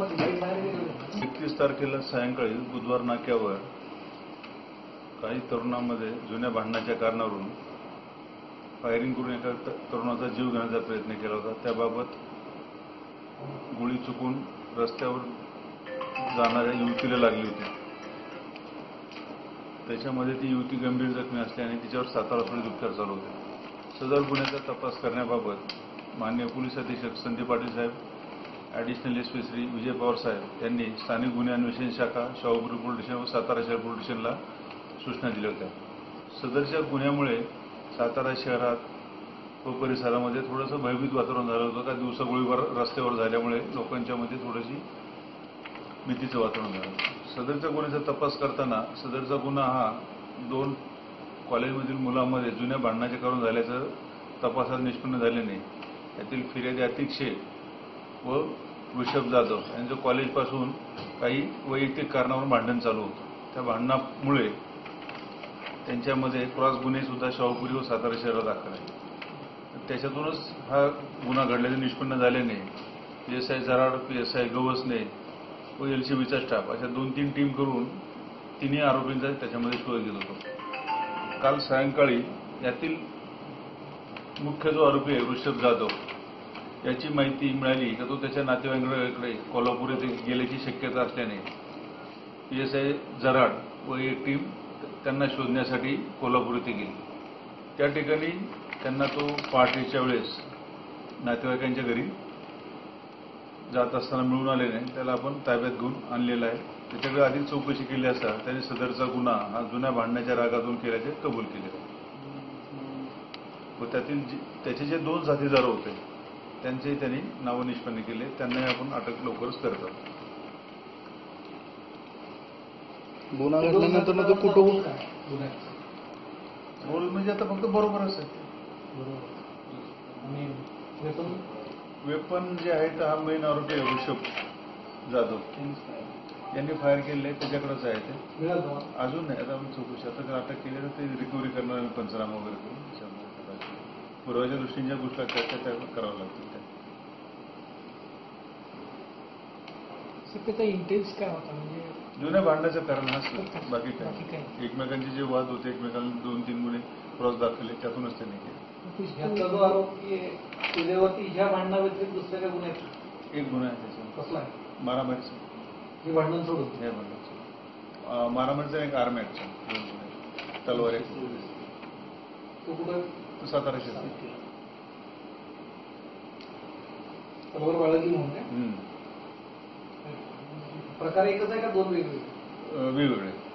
एकवीस तारखेला सायंकाळी बुधवार नाक्यावर काही तरुणांमध्ये जुन्या भांडणाच्या कारणावरून फायरिंग करून एका तरुणाचा जीव घेण्याचा प्रयत्न केला होता. त्याबाबत गोळी चुकून रस्त्यावर जाणाऱ्या युवतीला लागली होती. त्याच्यामध्ये ती युवती गंभीर जखमी असल्याने तिच्यावर सातारा पोलीस उपचार चालू होते. सदर गुन्ह्याचा तपास करण्याबाबत माननीय पोलीस अधीक्षक संदीप पाटील साहेब additional S P Shri Vijay Pawar साहेब यांनी स्थानिक गुन्हे अन्वेषण शाखा शाहूपुरी पोलीस स्टेशन व सातारा शहर पोलीस स्टेशनला सूचना दिल्या होत्या. सदरच्या गुन्ह्यामुळे सातारा शहरात व परिसरामध्ये थोडंसं भयभीत वातावरण झालं होतं. का दिवसा गोळीबार रस्त्यावर झाल्यामुळे लोकांच्यामध्ये थोडीशी भीतीचं वातावरण झालं सदरच्या गुन्ह्याचा तपास करताना सदरचा गुन्हा हा दोन कॉलेजमधील मुलांमध्ये जुन्या भांडणाचे कारण झाल्याचं तपासात निष्पन्न झाल्याने यातील फिर्यादी अतिशय व ऋषभ जाधव यांचं कॉलेजपासून काही वैयक्तिक कारणावर भांडण चालू होतं. त्या भांडणामुळे त्यांच्यामध्ये क्रॉस गुन्हे सुद्धा शाहूपुरी व सातारा शहरात दाखल आहे त्याच्यातूनच हा गुन्हा घडल्याचे निष्पन्न झाल्याने P S I Jarad P S I Gavasne व एल सी बीचा स्टाफ अशा दोन तीन टीम करून तिन्ही आरोपींचा त्याच्यामध्ये शोध घेत होतो. काल सायंकाळी यातील मुख्य जो आरोपी आहे ऋषभ जाधव याची माहिती मिळाली तर तो त्याच्या नातेवाईकांकडे कोल्हापूर येथे गेल्याची शक्यता असल्याने पी एस आय जराड व एक टीम त्यांना शोधण्यासाठी कोल्हापूर येथे गेली. त्या ठिकाणी त्यांना तो पहाटेच्या वेळेस नातेवाईकांच्या घरी जात असताना मिळून आलेने त्याला आपण ताब्यात घेऊन आणलेला आहे. त्याच्याकडे आधी चौकशी केली असता त्याने सदरचा गुन्हा हा जुन्या भांडण्याच्या रागातून केल्याचे कबूल केले. व त्यातील त्याचे जे दोन साथीदार होते त्यांचेही त्यांनी नावं निष्पन्न केले. त्यांनाही आपण अटक लवकरच करत. आहोत गुन्हा घडल्यानंतर ना तो कुठं रोल म्हणजे आता फक्त बरोबरच आहे. वेपन? जे आहे तर हा मेन आरोपी आहे ऋषभ जाधव. यांनी फायर आहे त्याच्याकडेच आहे ते? अजून नाही आता आम्ही चौकशी आता जर अटक केली तर ते रिकव्हरी करणार आम्ही पंचनामा वगैरे करून. पुराव्याच्या दृष्टीने ज्या गोष्टी असतात त्या त्या कराव्या लागतील त्या. सर त्याचा इंटेन्स काय होता? म्हणजे जुन्या भांडण्याचं कारण हाच बाकी काय? एकमेकांचे जे वाद होते एकमेकांना दोन तीन गुन्हे क्रॉस दाखवले त्यातूनच त्यांनी केले. ह्याचा जो आरोप की तुझ्यावरती ह्या भांडणाव्यतिरिक्त दुसऱ्या काय गुन्ह्यात एक गुन्हा आहे त्याचा. कसला मारामारीचा. हे भांडण सोडून? हे भांडणाचा अं, मारामारीचा एक आर्मॅटचा दोन गुन्हे. तलवार एक. तो कुठं? सातारा हम्म. प्रकार एकच आहे का दोन वेगवेगळे? वेगवेगळे.